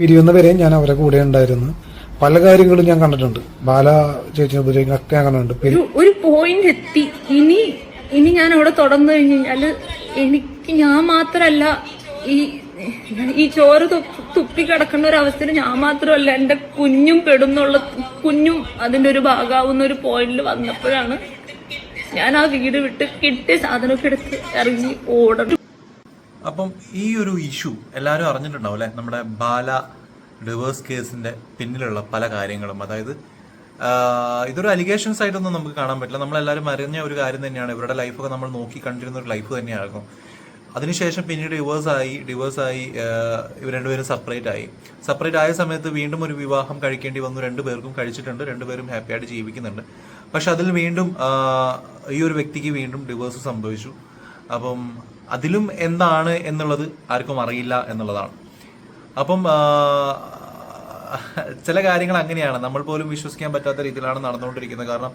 പിരിയുന്നവരെയും ഞാൻ അവരെ കൂടെ ഉണ്ടായിരുന്നു. പല കാര്യങ്ങളും ഞാൻ കണ്ടിട്ടുണ്ട്. ബാല ചേച്ചിനെ ഉപദ്രവിക്കുന്ന ഒക്കെ ഞാൻ കണ്ടിട്ടുണ്ട്. ഒരു പോയിന്റ് എത്തി. ഇനി ഇനി ഞാൻ അവിടെ തുടർന്നു കഴിഞ്ഞു കഴിഞ്ഞാൽ എനിക്ക് ഞാൻ മാത്രല്ല ഈ ഈ ചോറ് തുപ്പി കിടക്കുന്ന ഒരു അവസ്ഥയിൽ ഞാൻ മാത്രമല്ല എന്റെ കുഞ്ഞും പെടുന്നുള്ള കുഞ്ഞും അതിന്റെ ഒരു ഭാഗമാവുന്ന ഒരു പോയിന്റിൽ വന്നപ്പോഴാണ് ഞാൻ ആ വീട് വിട്ട് കിട്ടിയ സാധനമൊക്കെ എടുത്ത് ഇറങ്ങി ഓടണം. അപ്പം ഈ ഒരു ഇഷ്യൂ എല്ലാവരും അറിഞ്ഞിട്ടുണ്ടാവും അല്ലെ? നമ്മുടെ ബാല ഡിവേഴ്സ് കേസിന്റെ പിന്നിലുള്ള പല കാര്യങ്ങളും. അതായത് ഇതൊരു അലിഗേഷൻസ് ആയിട്ടൊന്നും നമുക്ക് കാണാൻ പറ്റില്ല. നമ്മളെല്ലാവരും അറിഞ്ഞ ഒരു കാര്യം തന്നെയാണ്. ഇവരുടെ ലൈഫൊക്കെ നമ്മൾ നോക്കി കണ്ടിരുന്ന ഒരു ലൈഫ് തന്നെയായിരുന്നു. അതിനുശേഷം പിന്നീട് ഡിവേഴ്സ് ആയി ഡിവേഴ്സ് ആയി ഇവർ രണ്ടുപേരും സെപ്പറേറ്റ് ആയി. സെപ്പറേറ്റ് ആയ സമയത്ത് വീണ്ടും ഒരു വിവാഹം കഴിക്കേണ്ടി വന്നു. രണ്ടുപേർക്കും കഴിച്ചിട്ടുണ്ട്. രണ്ടുപേരും ഹാപ്പി ആയിട്ട് ജീവിക്കുന്നുണ്ട്. പക്ഷെ അതിൽ വീണ്ടും ഈ ഒരു വ്യക്തിക്ക് വീണ്ടും ഡിവേഴ്സ് സംഭവിച്ചു. അപ്പം അതിലും എന്താണ് എന്നുള്ളത് ആർക്കും അറിയില്ല എന്നുള്ളതാണ്. അപ്പം ചില കാര്യങ്ങൾ അങ്ങനെയാണ്. നമ്മൾ പോലും വിശ്വസിക്കാൻ പറ്റാത്ത രീതിയിലാണ് നടന്നുകൊണ്ടിരിക്കുന്നത്. കാരണം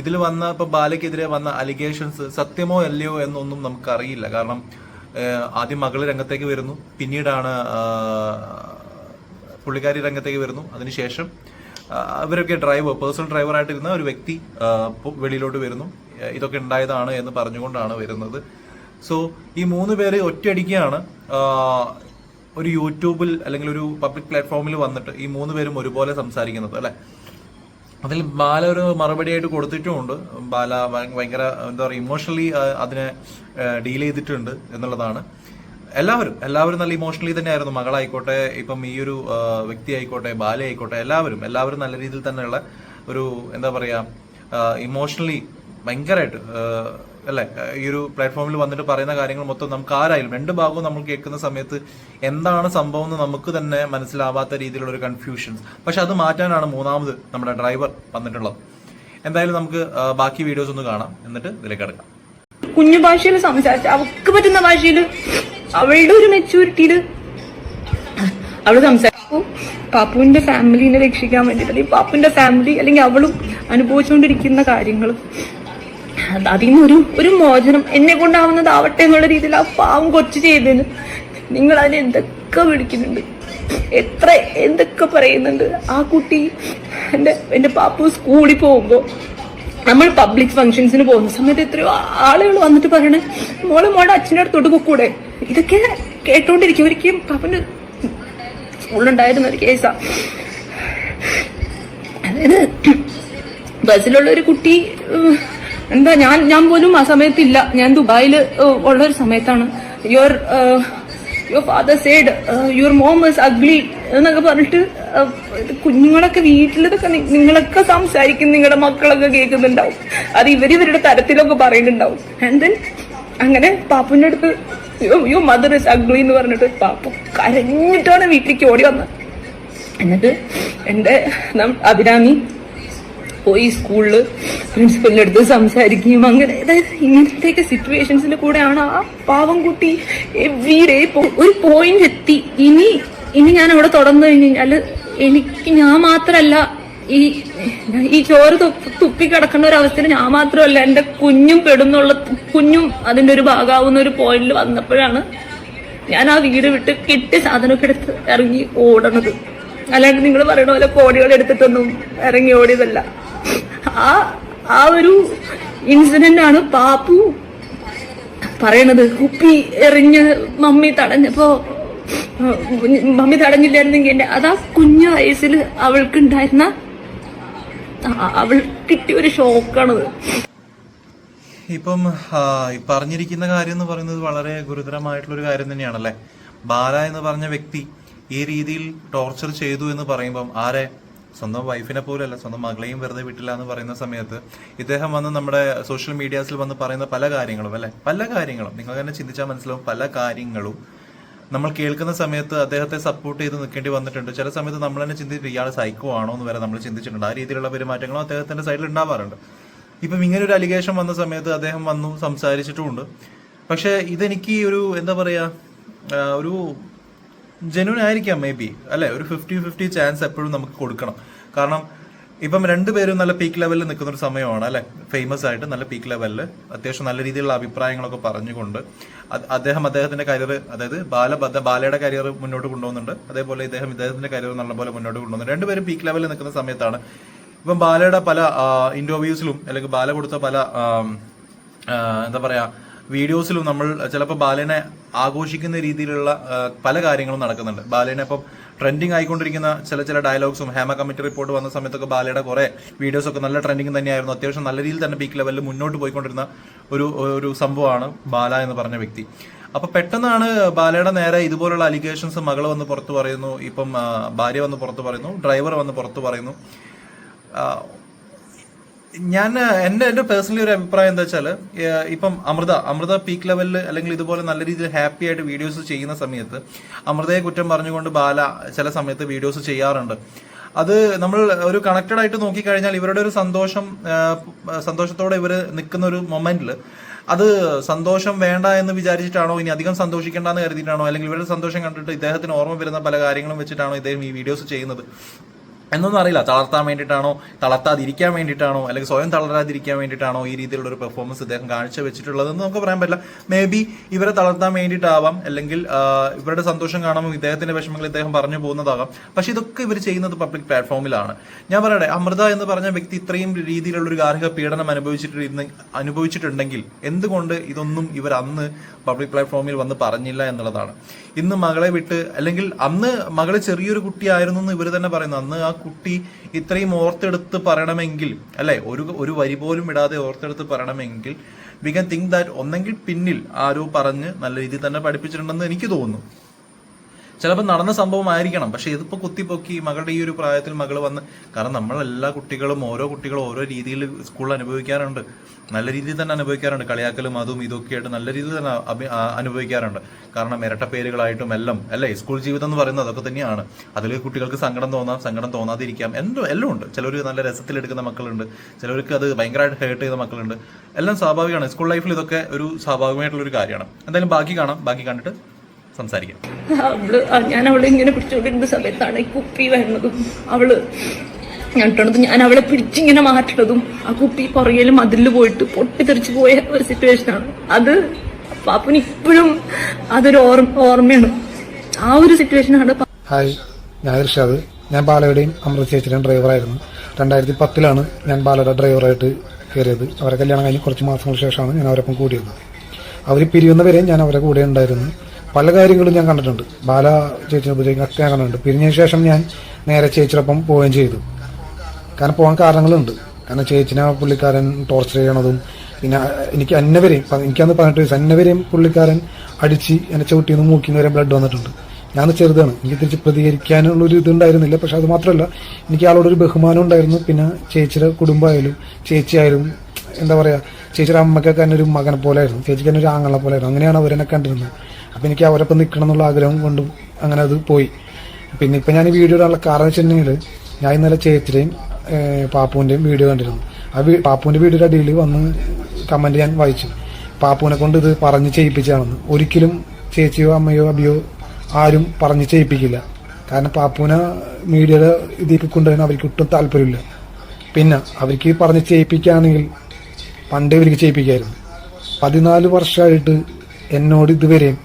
ഇതിൽ വന്ന ഇപ്പൊ ബാലയ്ക്കെതിരെ വന്ന അലിഗേഷൻസ് സത്യമോ അല്ലയോ എന്നൊന്നും നമുക്കറിയില്ല. കാരണം ആദ്യം മകൾ രംഗത്തേക്ക് വരുന്നു. പിന്നീടാണ് പുള്ളിക്കാരി രംഗത്തേക്ക് വരുന്നു. അതിനുശേഷം ഇവരൊക്കെ ഡ്രൈവർ പേഴ്സണൽ ഡ്രൈവറായിട്ടിരുന്ന ഒരു വ്യക്തി വെളിയിലോട്ട് വരുന്നു. ഇതൊക്കെ ഉണ്ടായതാണ് എന്ന് പറഞ്ഞുകൊണ്ടാണ് വരുന്നത്. സോ ഈ മൂന്ന് പേര് ഒറ്റയടിക്കാണ് ഒരു യൂട്യൂബിൽ അല്ലെങ്കിൽ ഒരു പബ്ലിക് പ്ലാറ്റ്ഫോമിൽ വന്നിട്ട് ഈ മൂന്ന് പേരും ഒരുപോലെ സംസാരിക്കുന്നത് അല്ലെ? അതിൽ ബാല ഒരു മറുപടിയായിട്ട് കൊടുത്തിട്ടുമുണ്ട്. ബാല ഭയ- ഭയങ്കര എന്താ പറയുക ഇമോഷണലി അതിനെ ഡീൽ ചെയ്തിട്ടുണ്ട് എന്നുള്ളതാണ്. എല്ലാവരും എല്ലാവരും നല്ല ഇമോഷണലി തന്നെയായിരുന്നു. മകളായിക്കോട്ടെ ഇപ്പം ഈ ഒരു വ്യക്തി ആയിക്കോട്ടെ ബാല ആയിക്കോട്ടെ എല്ലാവരും എല്ലാവരും നല്ല രീതിയിൽ തന്നെയുള്ള ഒരു എന്താ പറയുക ഇമോഷണലി ഭയങ്കരമായിട്ട് അല്ലെ? ഈ ഒരു പ്ലാറ്റ്ഫോമിൽ വന്നിട്ട് പറയുന്ന കാര്യങ്ങൾ മൊത്തം നമുക്ക് ആരായാലും രണ്ട് ഭാഗവും നമ്മൾ കേൾക്കുന്ന സമയത്ത് എന്താണ് സംഭവം എന്ന് നമുക്ക് തന്നെ മനസ്സിലാവാത്ത രീതിയിലുള്ള ഒരു കൺഫ്യൂഷൻസ് പക്ഷെ അത് മാറ്റാനാണ് മൂന്നാമത് നമ്മുടെ ഡ്രൈവർ വന്നിട്ടുള്ളത്. എന്തായാലും നമുക്ക് ബാക്കി വീഡിയോസ് ഒന്ന് കാണാം. എന്നിട്ട് ഇതിലേക്ക് കിടക്കാം കുഞ്ഞു ഭാഷയിൽ സംസാരിച്ച് അവൾക്ക് പറ്റുന്ന ഭാഷയിൽ അവളുടെ ഒരു മെച്ചൂരിറ്റിയിൽ അവൾ സംസാരിക്കും പാപ്പുവിന്റെ ഫാമിലിനെ രക്ഷിക്കാൻ വേണ്ടിയിട്ട് അല്ലെങ്കിൽ പാപ്പുവിന്റെ ഫാമിലി അല്ലെങ്കിൽ അവളും അനുഭവിച്ചുകൊണ്ടിരിക്കുന്ന കാര്യങ്ങൾ അതിൽ നിന്ന് ഒരു മോചനം എന്നെ കൊണ്ടാവുന്നതാവട്ടെ എന്നുള്ള രീതിയിൽ ആ പാവം കൊച്ചു ചെയ്തതിന് നിങ്ങൾ അതിനെ എന്തൊക്കെ വിളിക്കുന്നുണ്ട്? എത്ര എന്തൊക്കെ പറയുന്നുണ്ട്? ആ കുട്ടി എന്റെ എന്റെ പാപ്പു സ്കൂളിൽ പോകുമ്പോൾ നമ്മൾ പബ്ലിക് ഫങ്ഷൻസിന് പോകുന്ന സമയത്ത് എത്രയോ ആളുകൾ വന്നിട്ട് പറയണേ മോളെ മോളുടെ അച്ഛന്റെ അടുത്തോട്ട് പൊക്കൂടെ? ഇതൊക്കെ കേട്ടോണ്ടിരിക്കും. ഒരിക്കലും പാപ്പന് സ്കൂളിലുണ്ടായിരുന്ന ഒരു കേസാ അതായത് ബസ്സിലുള്ള ഒരു കുട്ടി എന്താ ഞാൻ ഞാൻ പോലും ആ സമയത്തില്ല. ഞാൻ ദുബായിൽ ഉള്ള ഒരു സമയത്താണ്. Your your father said your mom is ugly എന്നൊക്കെ പറഞ്ഞിട്ട് കുഞ്ഞുങ്ങളൊക്കെ വീട്ടിലതൊക്കെ നിങ്ങളൊക്കെ സംസാരിക്കും നിങ്ങളുടെ മക്കളൊക്കെ കേൾക്കുന്നുണ്ടാവും. അത് ഇവർ ഇവരുടെ തരത്തിലൊക്കെ പറയുന്നുണ്ടാവും. ആൻഡ് ദെൻ അങ്ങനെ പാപ്പുവിന്റെ അടുത്ത് യു മദർ ഇസ് അഗ്ലി എന്ന് പറഞ്ഞിട്ട് പാപ്പ കരഞ്ഞിട്ടാണ് വീട്ടിലേക്ക് ഓടി വന്നത്. എന്നിട്ട് എന്റെ അഭിരാമി പോയി സ്കൂളിൽ പ്രിൻസിപ്പലിന്റെ അടുത്ത് സംസാരിക്കുകയും അങ്ങനെ അതായത് ഇങ്ങനത്തെയൊക്കെ സിറ്റുവേഷൻസിന്റെ കൂടെയാണ് ആ പാവം കുട്ടി എവിടെ ഒരു പോയിന്റ് എത്തി. ഇനി ഇനി ഞാൻ അവിടെ തുടർന്നു കഴിഞ്ഞു കഴിഞ്ഞാൽ എനിക്ക് ഞാൻ മാത്രല്ല ഈ ഈ ചോറ് തുപ്പി- കിടക്കുന്ന ഒരു അവസ്ഥയിൽ ഞാൻ മാത്രമല്ല എന്റെ കുഞ്ഞും പെടുന്നുള്ള കുഞ്ഞും അതിന്റെ ഒരു ഭാഗമാവുന്ന ഒരു പോയിന്റിൽ വന്നപ്പോഴാണ് ഞാൻ ആ വീട് വിട്ട് കിട്ടിയ സാധനമൊക്കെ എടുത്ത് ഇറങ്ങി ഓടണത്. അല്ലാണ്ട് നിങ്ങൾ പറയണ പോലെ കോടികൾ എടുത്തിട്ടൊന്നും ഇറങ്ങി ഓടിയതല്ല. ആ ആ ഒരു ഇൻസിഡന്റ് ആണ് പാപ്പു പറയണത്. കുപ്പി എറിഞ്ഞ് മമ്മി തടഞ്ഞപ്പോ മമ്മി തടഞ്ഞില്ലായിരുന്നെങ്കിൽ എന്റെ അതാ കുഞ്ഞു വയസ്സിൽ അവൾക്ക് ഉണ്ടായിരുന്ന അവൾ കിട്ടിയ ഒരു ഷോക്കാണത് ഇപ്പം പറഞ്ഞിരിക്കുന്ന കാര്യം എന്ന് പറയുന്നത് വളരെ ഗുരുതരമായിട്ടുള്ള ഒരു കാര്യം തന്നെയാണല്ലേ? ബാല എന്ന് പറഞ്ഞ വ്യക്തി ഈ രീതിയിൽ ടോർച്ചർ ചെയ്തു എന്ന് പറയുമ്പം ആരെ സ്വന്തം വൈഫിനെ പോലല്ല സ്വന്തം മകളെയും വെറുതെ വിട്ടില്ല എന്ന് പറയുന്ന സമയത്ത് ഇദ്ദേഹം വന്ന് നമ്മുടെ സോഷ്യൽ മീഡിയാസിൽ വന്ന് പറയുന്ന പല കാര്യങ്ങളും അല്ലെ? പല കാര്യങ്ങളും. നിങ്ങൾ തന്നെ ചിന്തിച്ചാൽ മനസ്സിലാവും പല കാര്യങ്ങളും നമ്മൾ കേൾക്കുന്ന സമയത്ത് അദ്ദേഹത്തെ സപ്പോർട്ട് ചെയ്ത് നിൽക്കേണ്ടി വന്നിട്ടുണ്ട്. ചില സമയത്ത് നമ്മൾ തന്നെ ചിന്തിച്ചിട്ട് ഇയാൾ സൈക്കോ ആണോ എന്ന് വരെ നമ്മൾ ചിന്തിച്ചിട്ടുണ്ട്. ആ രീതിയിലുള്ള പെരുമാറ്റങ്ങളും അദ്ദേഹത്തിന്റെ സൈഡിൽ ഉണ്ടാവാറുണ്ട്. ഇപ്പം ഇങ്ങനെ ഒരു അലിഗേഷൻ വന്ന സമയത്ത് അദ്ദേഹം വന്നു സംസാരിച്ചിട്ടുമുണ്ട്. പക്ഷെ ഇതെനിക്ക് ഒരു എന്താ പറയാ ഒരു ജെന്യൂൻ ആയിരിക്കാം മേ ബി അല്ലെ? ഒരു ഫിഫ്റ്റി ഫിഫ്റ്റി ചാൻസ് എപ്പോഴും നമുക്ക് കൊടുക്കണം. കാരണം ഇപ്പം രണ്ടുപേരും നല്ല പീക്ക് ലെവലിൽ നിൽക്കുന്ന ഒരു സമയമാണ് അല്ലെ? ഫേമസ് ആയിട്ട് നല്ല പീക്ക് ലെവലിൽ അത്യാവശ്യം നല്ല രീതിയിലുള്ള അഭിപ്രായങ്ങളൊക്കെ പറഞ്ഞുകൊണ്ട് അദ്ദേഹം അദ്ദേഹത്തിന്റെ കരിയർ അതായത് ബാല ബാലയുടെ കരിയർ മുന്നോട്ട് കൊണ്ടുപോകുന്നുണ്ട് അതേപോലെ ഇദ്ദേഹം ഇദ്ദേഹത്തിന്റെ കരിയർ നല്ലപോലെ മുന്നോട്ട് കൊണ്ടുപോകുന്നുണ്ട് രണ്ടുപേരും പീക്ക് ലെവലിൽ നിൽക്കുന്ന സമയത്താണ്. ഇപ്പം ബാലയുടെ പല ഇന്റർവ്യൂസിലും അല്ലെങ്കിൽ ബാല കൊടുത്ത പല എന്താ പറയാ വീഡിയോസിലും നമ്മൾ ചിലപ്പോൾ ബാലനെ ആഘോഷിക്കുന്ന രീതിയിലുള്ള പല കാര്യങ്ങളും നടക്കുന്നുണ്ട്. ബാലനെ ഇപ്പം ട്രെൻഡിങ് ആയിക്കൊണ്ടിരിക്കുന്ന ചില ചില ഡയലോഗ്സും ഹേമ കമ്മിറ്റി റിപ്പോർട്ട് വന്ന സമയത്തൊക്കെ ബാലയുടെ കുറെ വീഡിയോസ് ഒക്കെ നല്ല ട്രെൻഡിങ് തന്നെയായിരുന്നു. അത്യാവശ്യം നല്ല രീതിയിൽ തന്നെ പീക്ക് ലെവലിൽ മുന്നോട്ട് പോയിക്കൊണ്ടിരുന്ന ഒരു ഒരു സംഭവമാണ് ബാല എന്ന് പറഞ്ഞ വ്യക്തി. അപ്പൊ പെട്ടെന്നാണ് ബാലയുടെ നേരെ ഇതുപോലുള്ള അലിഗേഷൻസ് മകൾ വന്ന് പുറത്തു പറയുന്നു ഇപ്പം ഭാര്യ വന്ന് പുറത്തു പറയുന്നു ഡ്രൈവർ വന്ന് പുറത്തു പറയുന്നു. ഞാൻ എന്റെ എന്റെ പേഴ്സണലി ഒരു അഭിപ്രായം എന്താ വെച്ചാൽ ഇപ്പം അമൃത അമൃത പീക്ക് ലെവലിൽ അല്ലെങ്കിൽ ഇതുപോലെ നല്ല രീതിയിൽ ഹാപ്പി ആയിട്ട് വീഡിയോസ് ചെയ്യുന്ന സമയത്ത് അമൃതയെ കുറ്റം പറഞ്ഞുകൊണ്ട് ബാല ചില സമയത്ത് വീഡിയോസ് ചെയ്യാറുണ്ട്. അത് നമ്മൾ ഒരു കണക്റ്റഡ് ആയിട്ട് നോക്കിക്കഴിഞ്ഞാൽ ഇവരുടെ ഒരു സന്തോഷം സന്തോഷത്തോടെ ഇവർ നിൽക്കുന്ന ഒരു മൊമെന്റിൽ അത് സന്തോഷം വേണ്ട എന്ന് വിചാരിച്ചിട്ടാണോ ഇനി അധികം സന്തോഷിക്കേണ്ടെന്ന് കരുതിയിട്ടാണോ അല്ലെങ്കിൽ ഇവരുടെ സന്തോഷം കണ്ടിട്ട് ഇദ്ദേഹത്തിന് ഓർമ്മ വരുന്ന പല കാര്യങ്ങളും വെച്ചിട്ടാണോ ഇദ്ദേഹം ഈ വീഡിയോസ് ചെയ്യുന്നത്. എന്നൊന്നും അറിയില്ല. തളർത്താൻ വേണ്ടിയിട്ടാണോ തളർത്താതിരിക്കാൻ വേണ്ടിയിട്ടാണോ അല്ലെങ്കിൽ സ്വയം തളരാതിരിക്കാൻ വേണ്ടിയിട്ടാണോ ഈ രീതിയിലുള്ള ഒരു പെർഫോമൻസ് ഇദ്ദേഹം കാണിച്ചു വെച്ചിട്ടുള്ളതെന്ന് നമുക്ക് പറയാൻ പറ്റില്ല. മേ ബി ഇവരെ തളർത്താൻ വേണ്ടിയിട്ടാവാം അല്ലെങ്കിൽ ഇവരുടെ സന്തോഷം കാണുമ്പോൾ ഇദ്ദേഹത്തിന്റെ വിഷമങ്ങൾ ഇദ്ദേഹം പറഞ്ഞു പോകുന്നതാകാം. പക്ഷെ ഇതൊക്കെ ഇവർ ചെയ്യുന്നത് പബ്ലിക് പ്ലാറ്റ്ഫോമിലാണ് ഞാൻ പറയട്ടെ അമൃത എന്ന് പറഞ്ഞ വ്യക്തി ഇത്രയും രീതിയിലുള്ള ഒരു ഗാർഹിക പീഡനം അനുഭവിച്ചിട്ടിരുന്ന അനുഭവിച്ചിട്ടുണ്ടെങ്കിൽ എന്തുകൊണ്ട് ഇതൊന്നും ഇവർ അന്ന് പബ്ലിക് പ്ലാറ്റ്ഫോമിൽ വന്ന് പറഞ്ഞില്ല എന്നുള്ളതാണ്. ഇന്ന് മകളെ വിട്ട് അല്ലെങ്കിൽ അന്ന് മകൾ ചെറിയൊരു കുട്ടിയായിരുന്നു എന്ന് ഇവർ തന്നെ പറയുന്നു. അന്ന് ആ കുട്ടി ഇത്രയും ഓർത്തെടുത്ത് പറയണമെങ്കിൽ അല്ലെ? ഒരു ഒരു വരി പോലും ഇടാതെ ഓർത്തെടുത്ത് പറയണമെങ്കിൽ വി ക്യാൻ തിങ്ക് ദാറ്റ് ഒന്നെങ്കിൽ പിന്നിൽ ആരോ പറഞ്ഞ് നല്ല രീതിയിൽ തന്നെ പഠിപ്പിച്ചിട്ടുണ്ടെന്ന് എനിക്ക് തോന്നുന്നു. ചിലപ്പോൾ നടന്ന സംഭവമായിരിക്കണം. പക്ഷെ ഇതിപ്പോൾ കുത്തിപ്പൊക്കി മകളുടെ ഈ ഒരു പ്രായത്തിൽ മകൾ വന്ന് കാരണം നമ്മളെല്ലാ കുട്ടികളും ഓരോ കുട്ടികളും ഓരോ രീതിയിൽ സ്കൂളിൽ അനുഭവിക്കാറുണ്ട്. നല്ല രീതിയിൽ തന്നെ അനുഭവിക്കാറുണ്ട്. കളിയാക്കലും അതും ഇതൊക്കെ ആയിട്ട് നല്ല രീതിയിൽ തന്നെ അനുഭവിക്കാറുണ്ട്. കാരണം ഇരട്ട പേരുകളായിട്ടും എല്ലാം അല്ലേ? സ്കൂൾ ജീവിതം എന്ന് പറയുന്നത് അതൊക്കെ തന്നെയാണ്. അതിൽ കുട്ടികൾക്ക് സങ്കടം തോന്നാം സങ്കടം തോന്നാതിരിക്കാം. എന്തോ എല്ലാം ഉണ്ട്. ചിലർ നല്ല രസത്തിലെടുക്കുന്ന മക്കളുണ്ട്. ചിലർക്ക് അത് ഭയങ്കരമായിട്ട് ഹേർട്ട് ചെയ്ത മക്കളുണ്ട്. എല്ലാം സ്വാഭാവികമാണ്. സ്കൂൾ ലൈഫിൽ ഇതൊക്കെ ഒരു സ്വാഭാവികമായിട്ടുള്ള ഒരു കാര്യമാണ്. എന്തായാലും ബാക്കി കാണാം. ബാക്കി കണ്ടിട്ട് സംസാരിക്കാം. അവൾ ഞാൻ അവളെ ഇങ്ങനെ പിടിച്ചുകൊണ്ടിരുന്ന സമയത്താണ് ഈ കുപ്പി വരുന്നതും അവൾ ഞട്ടണതും ഞാൻ അവളെ പിടിച്ചിങ്ങനെ മാറ്റുന്നതും ആ കുപ്പി പുറകിലും മതിലിൽ പോയിട്ട് പൊട്ടിത്തെറിച്ച് പോയ ഒരു സിറ്റുവേഷനാണ് അത് പാപ്പന് ഇപ്പോഴും അതൊരു ഓർമ്മ ഓർമ്മയാണ്. ആ ഒരു സിറ്റുവേഷനാണ് ഹായ് ഞാൻ ഇർഷാദ് ഞാൻ ബാലയുടെയും അമൃത ചേച്ചിയുടെയും ഡ്രൈവറായിരുന്നു രണ്ടായിരത്തി പത്തിലാണ് ഞാൻ ബാലയുടെ ഡ്രൈവറായിട്ട് കയറിയത്. അവരെ കല്യാണം കഴിഞ്ഞ് കുറച്ച് മാസങ്ങൾക്ക് ശേഷമാണ് ഞാൻ അവരൊപ്പം കൂടിയത്. അവർ പിരിയുന്നവരെയും ഞാൻ അവരെ കൂടെ ഉണ്ടായിരുന്നു. പല കാര്യങ്ങളും ഞാൻ കണ്ടിട്ടുണ്ട്. ബാല ചേച്ചിനെ ഒക്കെ ഞാൻ കണ്ടിട്ടുണ്ട്. പിരിഞ്ഞതിന് ശേഷം ഞാൻ നേരെ ചേച്ചിയോടൊപ്പം പോവുകയും ചെയ്തു. കാരണം പോകാൻ കാരണങ്ങളുണ്ട്. കാരണം ചേച്ചിനെ പുള്ളിക്കാരൻ ടോർച്ചർ ചെയ്യണതും പിന്നെ എനിക്ക് അന്നവരെയും എനിക്കന്ന് പതിനെട്ട് വയസ്സ് അന്നവരെയും പുള്ളിക്കാരൻ അടിച്ച് എന്നെ ചവിട്ടി നിന്ന് മൂക്കിന്ന് വരെ ബ്ലഡ് വന്നിട്ടുണ്ട്. ഞാൻ ചെറുതാണ്. എനിക്ക് തിരിച്ച് പ്രതികരിക്കാനുള്ള ഒരു ഇതുണ്ടായിരുന്നില്ല പക്ഷെ അത് മാത്രമല്ല എനിക്ക് ആളോടൊരു ബഹുമാനം ഉണ്ടായിരുന്നു. പിന്നെ ചേച്ചിയുടെ കുടുംബമായാലും ചേച്ചിയായാലും എന്താ പറയുക ചേച്ചിയുടെ അമ്മയ്ക്കൊക്കെ തന്നെ ഒരു മകനെ പോലെ ആയിരുന്നു ചേച്ചിക്ക് തന്നെ ഒരു ആങ്ങളെ പോലെ ആയിരുന്നു അങ്ങനെയാണ് അവരെന്നെ കണ്ടിരുന്നത്. അപ്പൊ എനിക്ക് അവരൊപ്പം നിൽക്കണം എന്നുള്ള ആഗ്രഹം കൊണ്ട് അങ്ങനെ അത് പോയി. പിന്നെ ഇപ്പം ഞാൻ വീഡിയോ ഇടാനുള്ള കാരണം വെച്ചിട്ടുണ്ടെങ്കിൽ ഞാൻ ഇന്നലെ ചേച്ചിയുടെയും പാപ്പുവിന്റെയും വീഡിയോ കണ്ടിരുന്നു. ആ പാപ്പുവിന്റെ വീഡിയോയുടെ അടിയിൽ വന്ന് കമന്റ് ഞാൻ വായിച്ചു. പാപ്പുവിനെ കൊണ്ട് ഇത് പറഞ്ഞ് ചെയ്യിപ്പിച്ചാണെന്ന്. ഒരിക്കലും ചേച്ചിയോ അമ്മയോ അബിയോ ആരും പറഞ്ഞ് ചെയ്യിപ്പിക്കില്ല. കാരണം പാപ്പുവിനെ മീഡിയയുടെ ഇതിലേക്ക് കൊണ്ടുവരാൻ അവർക്ക് ഒട്ടും താല്പര്യമില്ല. പിന്നെ അവർക്ക് പറഞ്ഞ് ചെയ്യിപ്പിക്കുകയാണെങ്കിൽ പണ്ടേ ഇവർക്ക് ചെയ്യിപ്പിക്കായിരുന്നു. പതിനാല് വർഷമായിട്ട് എന്നോട് ഇതുവരെയും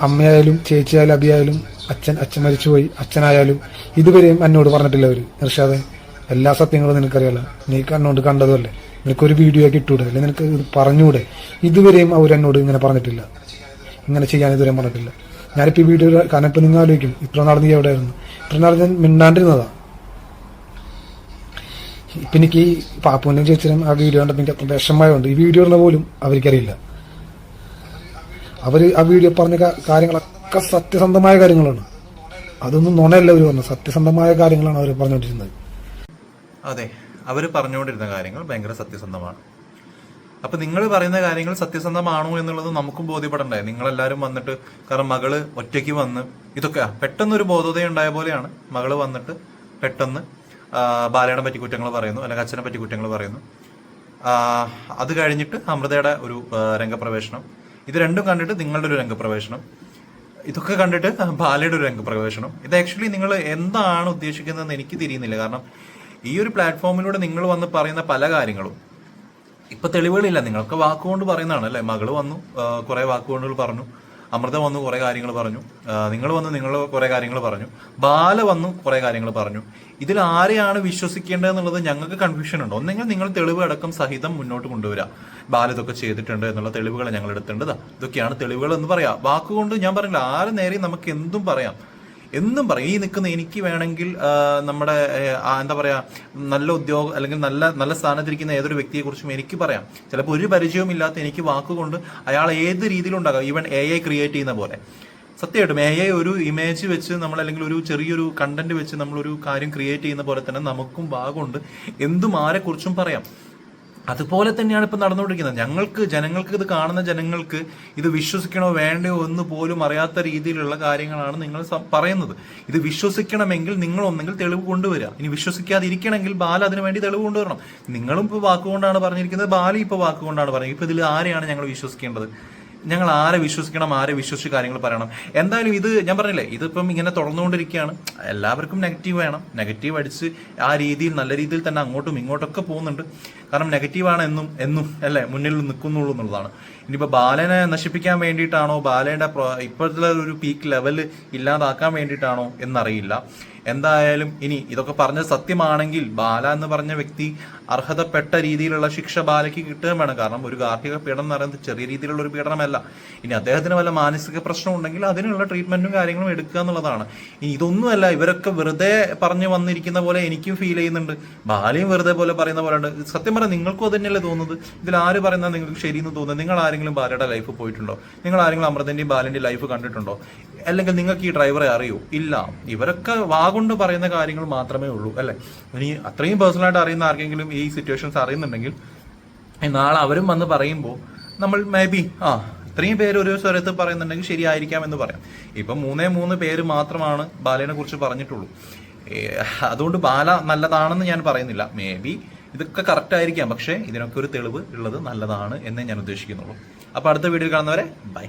അമ്മയായാലും ചേച്ചിയായാലും അബിയായാലും അച്ഛൻ അച്ഛൻ മരിച്ചുപോയി അച്ഛനായാലും ഇതുവരെയും എന്നോട് പറഞ്ഞിട്ടില്ല അവർ. നിർഷാദെ എല്ലാ സത്യങ്ങളും നിനക്കറിയാലോ. നീ കണ്ണോണ്ട് കണ്ടതുമല്ലേ? നിനക്കൊരു വീഡിയോ ആക്കി ഇട്ടൂടെ? അല്ലെങ്കിൽ നിനക്ക് പറഞ്ഞൂടെ? ഇതുവരെയും അവർ എന്നോട് ഇങ്ങനെ പറഞ്ഞിട്ടില്ല. ഇങ്ങനെ ചെയ്യാൻ ഇതുവരെയും പറഞ്ഞിട്ടില്ല. ഞാനിപ്പോ ഈ വീഡിയോ കാരണം ഇപ്പൊ നിങ്ങൾ ആലോചിക്കും. ഇത്ര നടന്നി നീ എവിടെയായിരുന്നു? ഇത്ര നാൾ ഞാൻ മിണ്ടാണ്ടിരുന്നതാ. ഇപ്പൊ എനിക്ക് ഈ പാപ്പുവിന്റെയും ചേച്ചിനും ആ വീഡിയോ കണ്ടപ്പോൾ എനിക്ക് അത്ര വിഷമമായുണ്ട് ഈ വീഡിയോ ഉള്ള പോലും അവർക്കറിയില്ല. അവർ ആ വീഡിയോ പറഞ്ഞ കാര്യങ്ങളൊക്കെ സത്യസന്ധമായ കാര്യങ്ങളാണ്. അതൊന്നും നുണയല്ല അവർ പറഞ്ഞത്. സത്യസന്ധമായ കാര്യങ്ങളാണ് അവർ പറഞ്ഞുകൊണ്ടിരുന്നത്. അതെ അവർ പറഞ്ഞുകൊണ്ടിരുന്ന കാര്യങ്ങൾ ഭയങ്കര സത്യസന്ധമാണ്. അപ്പൊ നിങ്ങൾ പറയുന്ന കാര്യങ്ങൾ സത്യസന്ധമാണോ എന്നുള്ളത് നമുക്കും ബോധ്യപ്പെടണ്ടേ? നിങ്ങളെല്ലാരും വന്നിട്ട് കാരണം മകൾ ഒറ്റയ്ക്ക് വന്ന് ഇതൊക്കെ പെട്ടെന്നൊരു ബോധോദയം ഉണ്ടായ പോലെയാണ്. മകൾ വന്നിട്ട് പെട്ടെന്ന് ബാലയുടെ പറ്റി കുറ്റങ്ങൾ പറയുന്നു അല്ലെങ്കിൽ അച്ഛനെ പറ്റി കുറ്റങ്ങൾ പറയുന്നു. അത് കഴിഞ്ഞിട്ട് അമൃതയുടെ ഒരു രംഗപ്രവേശനം. ഇത് രണ്ടും കണ്ടിട്ട് നിങ്ങളുടെ ഒരു രംഗപ്രവേശനം. ഇതൊക്കെ കണ്ടിട്ട് ബാലയുടെ ഒരു രംഗപ്രവേശനം. ഇത് ആക്ച്വലി നിങ്ങൾ എന്താണ് ഉദ്ദേശിക്കുന്നതെന്ന് എനിക്ക് തിരിയുന്നില്ല. കാരണം ഈ ഒരു പ്ലാറ്റ്ഫോമിലൂടെ നിങ്ങൾ വന്ന് പറയുന്ന പല കാര്യങ്ങളും ഇപ്പൊ തെളിവുകളില്ല. നിങ്ങൾക്ക് വാക്കുകൊണ്ട് പറയുന്നതാണ് അല്ലെ? മകൾ വന്നു കുറെ വാക്കുകൊണ്ടുകൾ പറഞ്ഞു. അമൃത വന്നു കുറെ കാര്യങ്ങൾ പറഞ്ഞു. നിങ്ങൾ വന്നു നിങ്ങൾ കുറെ കാര്യങ്ങൾ പറഞ്ഞു. ബാല വന്നു കുറെ കാര്യങ്ങൾ പറഞ്ഞു. ഇതിൽ ആരെയാണ് വിശ്വസിക്കേണ്ടത് എന്നുള്ളത് ഞങ്ങൾക്ക് കൺഫ്യൂഷൻ ഉണ്ട്. ഒന്നെങ്കിൽ നിങ്ങൾ തെളിവ് അടക്കം സഹിതം മുന്നോട്ട് കൊണ്ടുവരിക. ബാല ഇതൊക്കെ ചെയ്തിട്ടുണ്ട് എന്നുള്ള തെളിവുകൾ ഞങ്ങൾ എടുത്തിട്ടുണ്ട് ഇതൊക്കെയാണ് തെളിവുകൾ എന്ന് പറയാം. വാക്കുകൊണ്ട് ഞാൻ പറഞ്ഞില്ല ആരെ നേരെയും നമുക്ക് എന്തും പറയാം. എന്നും പറയും. ഈ നിൽക്കുന്ന എനിക്ക് വേണമെങ്കിൽ നമ്മുടെ എന്താ പറയാ നല്ല ഉദ്യോഗം അല്ലെങ്കിൽ നല്ല നല്ല സ്ഥാനത്തിരിക്കുന്ന ഏതൊരു വ്യക്തിയെക്കുറിച്ചും എനിക്ക് പറയാം. ചിലപ്പോൾ ഒരു പരിചയവും ഇല്ലാത്ത എനിക്ക് വാക്കുകൊണ്ട് അയാൾ ഏത് രീതിയിലുണ്ടാകാം ഈവൻ എ ഐ ക്രിയേറ്റ് ചെയ്യുന്ന പോലെ. സത്യമായിട്ടും എ ഐ ഒരു ഇമേജ് വെച്ച് നമ്മൾ അല്ലെങ്കിൽ ഒരു ചെറിയൊരു കണ്ടന്റ് വെച്ച് നമ്മളൊരു കാര്യം ക്രിയേറ്റ് ചെയ്യുന്ന പോലെ തന്നെ നമുക്കും വാക്കുണ്ട് എന്തും ആരെക്കുറിച്ചും പറയാം. അതുപോലെ തന്നെയാണ് ഇപ്പം നടന്നുകൊണ്ടിരിക്കുന്നത്. ഞങ്ങൾക്ക് ജനങ്ങൾക്ക് ഇത് കാണുന്ന ജനങ്ങൾക്ക് ഇത് വിശ്വസിക്കണോ വേണ്ടയോ എന്ന് പോലും അറിയാത്ത രീതിയിലുള്ള കാര്യങ്ങളാണ് നിങ്ങൾ പറയുന്നത്. ഇത് വിശ്വസിക്കണമെങ്കിൽ നിങ്ങൾ ഒന്നെങ്കിൽ തെളിവ് കൊണ്ടുവരിക. ഇനി വിശ്വസിക്കാതിരിക്കണമെങ്കിൽ ബാല അതിനു വേണ്ടി തെളിവ് കൊണ്ടുവരണം. നിങ്ങളും ഇപ്പോൾ വാക്കുകൊണ്ടാണ് പറഞ്ഞിരിക്കുന്നത് ബാല ഇപ്പോൾ വാക്കുകൊണ്ടാണ് പറഞ്ഞത് ഇപ്പോൾ ഇതിൽ ആരെയാണ് ഞങ്ങൾ വിശ്വസിക്കേണ്ടത്? ഞങ്ങൾ ആരെ വിശ്വസിക്കണം ആരെ വിശ്വസിച്ച് കാര്യങ്ങൾ പറയണം. എന്തായാലും ഇത് ഞാൻ പറഞ്ഞില്ലേ ഇതിപ്പം ഇങ്ങനെ തുടർന്നുകൊണ്ടിരിക്കുകയാണ്. എല്ലാവർക്കും നെഗറ്റീവ് വേണം. നെഗറ്റീവ് അടിച്ച് ആ രീതിയിൽ നല്ല രീതിയിൽ തന്നെ അങ്ങോട്ടും ഇങ്ങോട്ടൊക്കെ പോകുന്നുണ്ട്. കാരണം നെഗറ്റീവാണ് എന്നും എന്നും അല്ലേ മുന്നിൽ നിൽക്കുന്നുള്ളൂ എന്നുള്ളതാണ്. ഇനിയിപ്പോൾ ബാലനെ നശിപ്പിക്കാൻ വേണ്ടിയിട്ടാണോ ബാലേന്റെ ഇപ്പോഴത്തെ ഒരു പീക്ക് ലെവൽ ഇല്ലാതാക്കാൻ വേണ്ടിയിട്ടാണോ എന്നറിയില്ല. എന്തായാലും ഇനി ഇതൊക്കെ പറഞ്ഞ സത്യമാണെങ്കിൽ ബാല എന്ന് പറഞ്ഞ വ്യക്തി അർഹതപ്പെട്ട രീതിയിലുള്ള ശിക്ഷ ബാലയ്ക്ക് കിട്ടുകയും വേണം. കാരണം ഒരു ഗാർഹിക പീഡനം എന്ന് പറയുന്നത് ചെറിയ രീതിയിലുള്ള ഒരു പീഡനമല്ല. ഇനി അദ്ദേഹത്തിന് വല്ല മാനസിക പ്രശ്നം ഉണ്ടെങ്കിൽ അതിനുള്ള ട്രീറ്റ്മെന്റും കാര്യങ്ങളും എടുക്കുക എന്നുള്ളതാണ്. ഇനി ഇതൊന്നുമല്ല ഇവരൊക്കെ വെറുതെ പറഞ്ഞു വന്നിരിക്കുന്ന പോലെ എനിക്കും ഫീൽ ചെയ്യുന്നുണ്ട്. ബാലയും വെറുതെ പോലെ പറയുന്ന പോലെ ഉണ്ട് സത്യം പറഞ്ഞാൽ നിങ്ങൾക്കും അത് തന്നെയല്ലേ തോന്നുന്നത്? ഇതിൽ ആര് പറയുന്നത് നിങ്ങൾക്ക് ശരിയെന്ന് തോന്നുന്നത്? നിങ്ങൾ ആരെങ്കിലും ബാലയുടെ ലൈഫ് പോയിട്ടുണ്ടോ? നിങ്ങൾ ആരെങ്കിലും അമൃതന്റെയും ബാലന്റെയും ലൈഫ് കണ്ടിട്ടുണ്ടോ? അല്ലെങ്കിൽ നിങ്ങൾക്ക് ഈ ഡ്രൈവറെ അറിയോ? ഇല്ല. ഇവരൊക്കെ വാഗൊണ്ട് പറയുന്ന കാര്യങ്ങൾ മാത്രമേ ഉള്ളൂ അല്ലെ? ഇനി അത്രയും പേഴ്സണലായിട്ട് അറിയുന്ന ആർക്കെങ്കിലും ഈ സിറ്റുവേഷൻസ് അറിയുന്നുണ്ടെങ്കിൽ നാളെ അവരും വന്ന് പറയുമ്പോൾ നമ്മൾ മേ ബി ആ ഇത്രയും പേര് ഒരു സ്വരത്ത് പറയുന്നുണ്ടെങ്കിൽ ശരിയായിരിക്കാം എന്ന് പറയാം. ഇപ്പം മൂന്നേ മൂന്ന് പേര് മാത്രമാണ് ബാലേനെ കുറിച്ച് പറഞ്ഞിട്ടുള്ളൂ. അതുകൊണ്ട് ബാല നല്ലതാണെന്ന് ഞാൻ പറയുന്നില്ല. മേ ബി ഇതൊക്കെ കറക്റ്റ് ആയിരിക്കാം പക്ഷേ ഇതിനൊക്കെ ഒരു തെളിവ് ഉള്ളത് നല്ലതാണ് എന്നേ ഞാൻ ഉദ്ദേശിക്കുന്നുള്ളൂ. അപ്പോൾ അടുത്ത വീഡിയോ കാണുന്നവരെ ബൈ